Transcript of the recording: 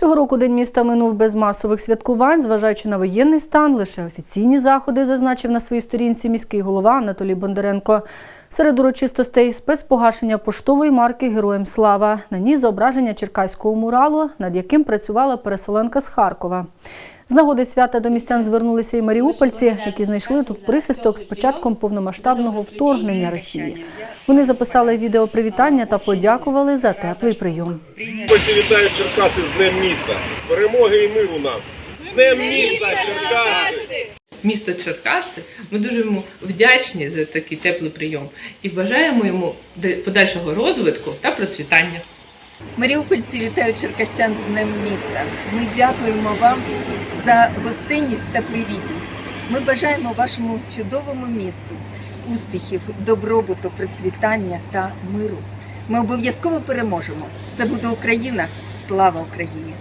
Цього року День міста минув без масових святкувань, зважаючи на воєнний стан, лише офіційні заходи зазначив на своїй сторінці міський голова Анатолій Бондаренко. Серед урочистостей спецпогашення поштової марки Героям слава на ній зображення черкаського муралу, над яким працювала переселенка з Харкова. З нагоди свята до містян звернулися і маріупольці, які знайшли тут прихисток з початком повномасштабного вторгнення Росії. Вони записали відео привітання та подякували за теплий прийом. Ось вітають Черкаси з Днем міста. Перемоги і миру нам. З Днем міста, Черкаси! Місто Черкаси. Ми дуже йому вдячні за такий теплий прийом і бажаємо йому подальшого розвитку та процвітання. Маріупольці вітають черкащан з Днем міста. Ми дякуємо вам за гостинність та привітність. Ми бажаємо вашому чудовому місту успіхів, добробуту, процвітання та миру. Ми обов'язково переможемо. Все буде Україна! Слава Україні!